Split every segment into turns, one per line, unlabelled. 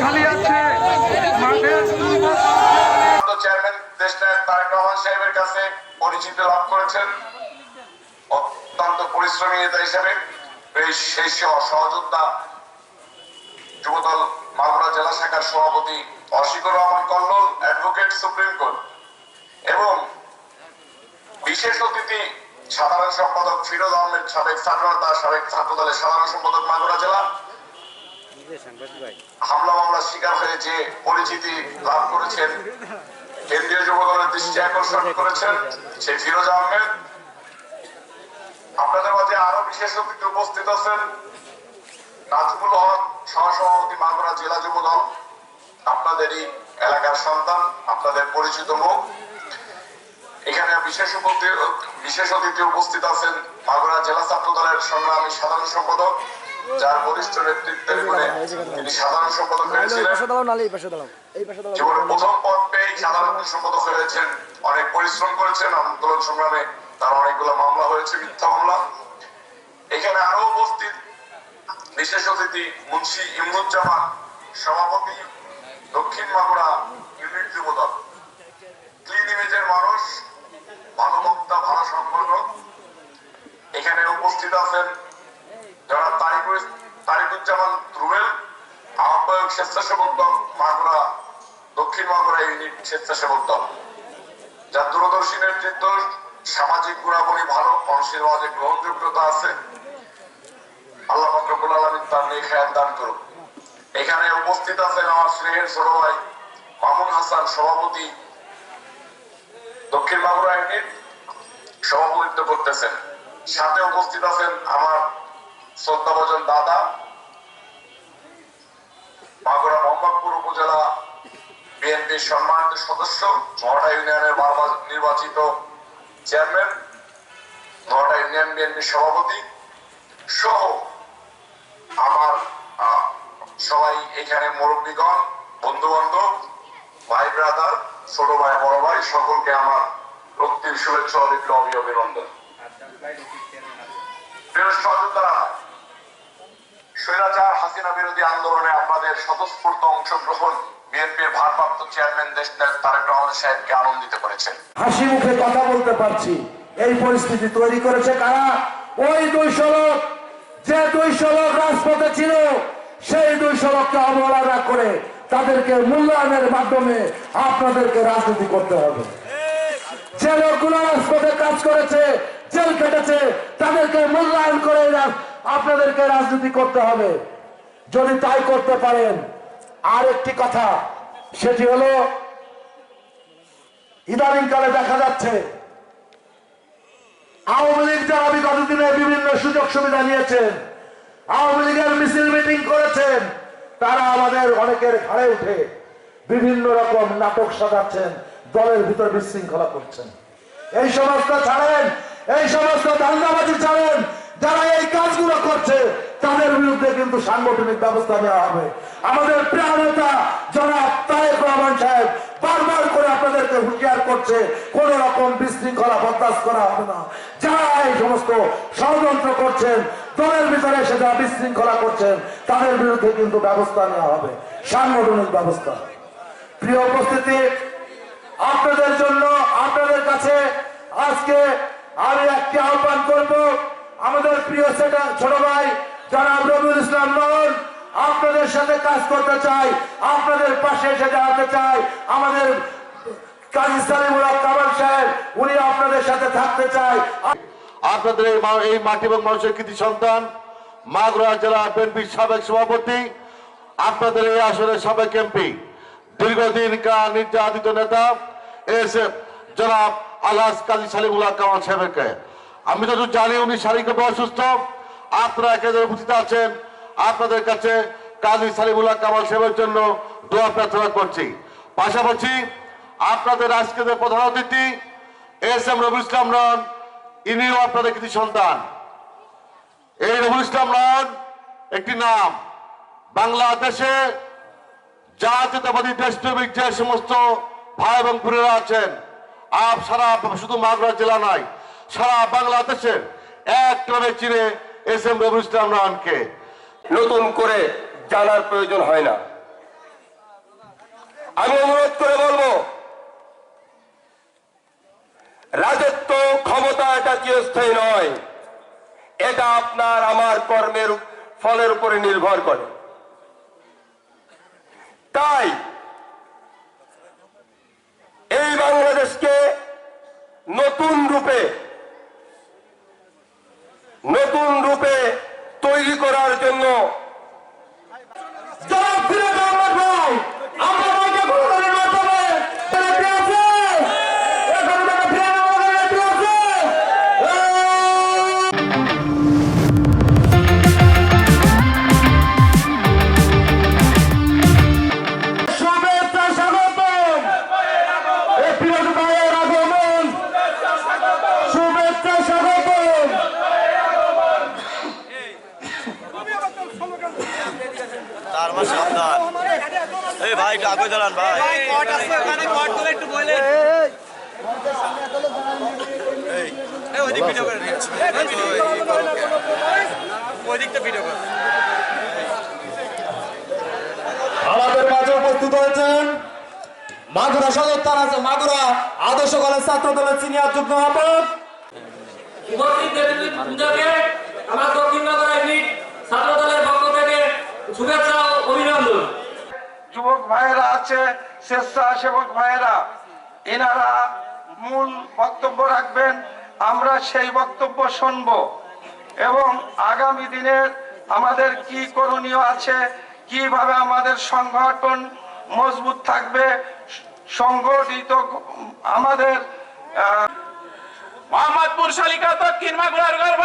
খালি আছে।
চেয়ারম্যান দেশনায়ক তারেক রহমান সাহেবের কাছে পরিচিতি লাভ করেছেন। অত্যন্ত পরিশ্রমী নেতা হিসেবে সেই সহযোদ্ধা যুবদল মাগুরা জেলা শাখার সভাপতি Ashikur Rahman Kallol, advocate supreme court. এবং বিশেষ অতিথি, সাধারণ সম্পাদক ফিরোজ আহমেদ সাবেক ছাত্রনেতা, সাবেক ছাত্র দলের সাধারণ সম্পাদক মাগুরা জেলা। হামলা মামলার শিকার হয়ে যে পরিচিতি লাভ করেছেন, কেন্দ্রীয় যুব দলের দৃষ্টি আকর্ষণ করেছেন, সেই ফিরোজ আহমেদ। আপনাদের মাঝে আরও বিশেষ উপস্থিত আছেন। নাজমুল হক, সহসভাপতি মাগুরা জেলা যুব দল। আপনাদেরই এলাকার সন্তান, আপনাদের পরিচিত মুখ এখানে বিশেষ বিশেষ অতিথি উপস্থিত আছেন মাগুরা জেলা ছাত্র দলের সংগ্রামী সাধারণ সম্পাদক। যার বরিষ্ঠ নেতৃত্বের গুণে তিনি সাধারণ সম্পাদক হয়েছিলেন। প্রথম পদ পেয়ে সাধারণ সম্পাদক হয়েছেন। অনেক পরিশ্রম করেছেন। আন্দোলন সংগ্রামে তার অনেকগুলো মামলা হয়েছে মিথ্যা মামলা। এখানে আরও উপস্থিত বিশেষ অতিথি মুন্সি ইমরুজ্জামান সভাপতি দক্ষিণ মাগুরা ইউনিট যুবদল ক্লিন ইমেজের মানুষ মানবতা ভালো সম্পর্ক এখানে উপস্থিত আছেন যারা তারিকুল তারিকুজ্জামান রুবেল, আহ্বায়ক স্বেচ্ছাসেবক দল মাগুরা, দক্ষিণ মাগুরা ইউনিট স্বেচ্ছাসেবক দল। যার দূরদর্শী নেতৃত্ব, সামাজিক গুণাবলী ভালো মানুষের মাঝে গ্রহণযোগ্যতা আছে। আল্লাহ ফকরবুল আলমিন তার নেই খেয়াল দান করুন এখানে উপস্থিত আছেন আমার স্নেহের ছোট ভাই মামুন হাসান, সভাপতি দক্ষিণ মাগুরা ইউনিট, সভাপতিত্ব করতেছেন। সাথে উপস্থিত আছেন আমার শ্রদ্ধাভজন দাদা মাগুরা মোহাম্মদপুর উপজেলা বিএনপির সম্মানিত সদস্য, নটা ইউনিয়নের বারবার নির্বাচিত চেয়ারম্যান, নটা ইউনিয়ন বিএনপির সভাপতি সহ আমার সবাই এখানে মুরব্বীগণ বন্ধু বান্ধব ভাই ব্রাদার, ছোট ভাই, বড় ভাই, সকলকে আমার রক্তিম শুভেচ্ছা অভিনন্দন। সহযোদ্ধারা স্বৈরাচার হাসিনা বিরোধী আন্দোলনে আপনাদের স্বতঃস্ফূর্ত অংশগ্রহণ বিএনপির ভারপ্রাপ্ত চেয়ারম্যান দেশ তারেক রহমান সাহেবকে আনন্দিত করেছেন।
হাসি মুখে কথা বলতে পারছি। এই পরিস্থিতি তৈরি করেছে কারা? ওই দুইশো লোক যে দুইশো লোক রাজপথে ছিল, সেই দুইশো লোককে অবহেলা করে তাদেরকে মূল্যায়নের মাধ্যমে আপনাদেরকে রাজনীতি করতে হবে। যে লোকগুলো রাজপথে কাজ করেছে, জেল কেটেছে তাদেরকে মূল্যায়ন করে আপনাদেরকে রাজনীতি করতে হবে। যদি তাই করতে পারেন আর একটি কথা, সেটি হলো ইদানিং কালে দেখা যাচ্ছে, আওয়ামী লীগ যারা বিগত দিনে বিভিন্ন সুযোগ সুবিধা নিয়েছেন আওয়ামী লীগের মিছিল মিটিং করেছেন, তারা আমাদের অনেকের ঘাড়ে উঠে বিভিন্ন রকম নাটক সাজাচ্ছেন, দলের ভিতর বিশৃঙ্খলা করছেন। এই সমস্ত ছাড়েন, এই সমস্ত ধান্দাবাজি ছাড়েন যারা এই কাজগুলো করছে, তাদের বিরুদ্ধে কিন্তু সাংগঠনিক ব্যবস্থা নেওয়া হবে। আমাদের প্রিয় নেতা, জনাব তারেক রহমান সাহেব, বারবার করে আপনাদেরকে হুঁশিয়ার করছে, কোন রকম বিশৃঙ্খলা বরদাস্ত করা হবে না। যারা এই সমস্ত ষড়যন্ত্র করছেন, দলের ভিতরে এসে যারা বিশৃঙ্খলা করছেন, তাদের বিরুদ্ধে কিন্তু ব্যবস্থা নেওয়া হবে। সাংগঠনিক ব্যবস্থা। প্রিয় উপস্থিতি, আপনাদের জন্য, আপনাদের কাছে আজকে আমি একটি আহ্বান করব। আমাদের প্রিয় সেটা- ছোট ভাই, জনাব রবিউল ইসলাম নন আপনাদের সাথে কাজ করতে চাই, আপনাদের পাশে এসে দাঁড়াতে চাই। আমাদের উনি আপনাদের সাথে থাকতে
আপনাদের এই মানুষের কৃতি সন্তান জেলা সাবেক সভাপতি, আপনাদের এই এমপি নির্যাতিত নেতা, এস জনাব আলহাজ কাজী সালিমুল্লাহ কামাল সাহেবকে। আমি তো জানি, উনি শারীরিকভাবে অসুস্থ আপনারা এখানে উপস্থিত আছেন। আপনাদের কাছে কাজী সালিমুল্লাহ কামাল সাহেবের জন্য দোয়া প্রার্থনা করছি। পাশাপাশি আপনাদের আজকে যে প্রধান অতিথি, এস এম রবি ইসলাম রন ইনিও আপনাদের কিছু সন্তান। এই রবুল ইসলাম রন একটি নাম। বাংলাদেশে জাতীয়তাবাদী দেশপ্রেমিক যে সমস্ত ভাই এবং বোনেরা আছেন, আপ সারা শুধু মাগুরা জেলা নয় সারা বাংলাদেশের এক ক্রমে চিনে এস এম রবুল
নতুন করে জানার প্রয়োজন হয় না। আমি অনুরোধ করে বলব, রাজত্ব ক্ষমতা এটা চিরস্থায়ী নয়। এটা আপনার আমার কর্মের ফলের উপরে নির্ভর করে। তাই এই বাংলাদেশকে নতুন রূপে নতুন রূপে তৈরি করার জন্য
তার মাসে আপনার এই ভাই একটু আগে দাঁড়ান ভাই
আমাদের মাঝে উপস্থিত হয়েছেন মাগুরা সদর থানা মাগুরা আদর্শ কলেজ ছাত্র দলের সিনিয়র যুগ্ম আহ্বায়ক।
উপস্থিত আমার দক্ষিণ নগর ইউনিট ছাত্র দলের পক্ষ থেকে শুভেচ্ছা ও অভিনন্দন।
যুবক ভাইয়েরা আছে স্বেচ্ছাসেবক ভাইয়েরা এনারা মূল বক্তব্য রাখবেন আমরা সেই বক্তব্য শুনব। এবং আগামী দিনের আমাদের কি করণীয় আছে কীভাবে আমাদের সংগঠন মজবুত থাকবে সংগঠিত আমাদের মোহাম্মদপুর শালিকা দক্ষিণ মাগুরার গর্ব।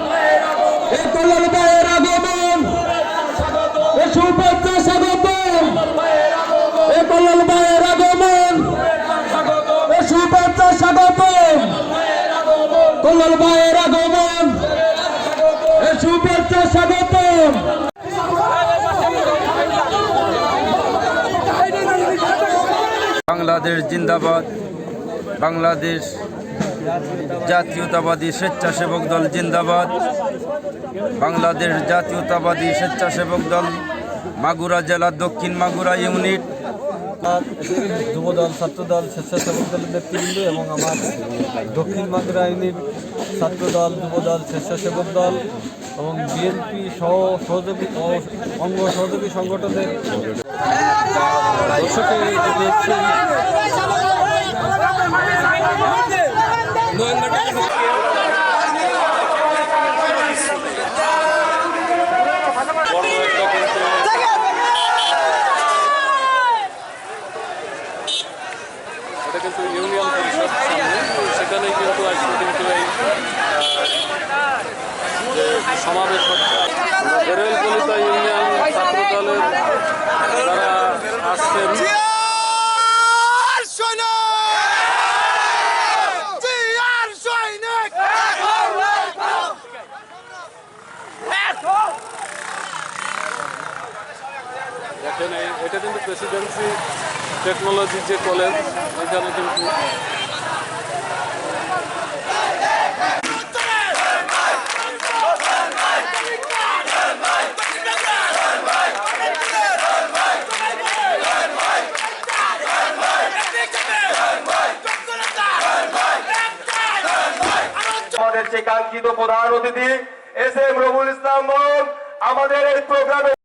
ভাইয়ের আগমন। শুভেচ্ছা স্বাগতম।
বাংলাদেশ জিন্দাবাদ। বাংলাদেশ জাতীয়তাবাদী স্বেচ্ছাসেবক দল জিন্দাবাদ। বাংলাদেশ জাতীয়তাবাদী স্বেচ্ছাসেবক দল মাগুরা জেলা দক্ষিণ মাগুরা ইউনিট।
যুবদল ছাত্রদল স্বেচ্ছাসেবক দলের নেতৃবৃন্দ এবং আমার দক্ষিণ মাগুরা ইউনিট। ছাত্রদল যুবদল স্বেচ্ছাসেবক দল এবং বিএনপি সহ সহযোগী অঙ্গ সহযোগী সংগঠনের দর্শকে যদি এসছেন এটা কিন্তু ইউনিয়ন পরিষদ সামনে সেখানেই কিন্তু আজকে কিন্তু এই আহ, যে সমাবেশ হচ্ছে বেরেলপলিতা ইউনিয়ন ছাত্র দলের যারা আসছেন দেখেন এই- এটা কিন্তু প্রেসিডেন্সি টেকনোলজি যে কলেজ এখানে কিন্তু
কাঙ্ক্ষিত প্রধান অতিথি এস এম রবুল ইসলাম আমাদের এই প্রোগ্রামে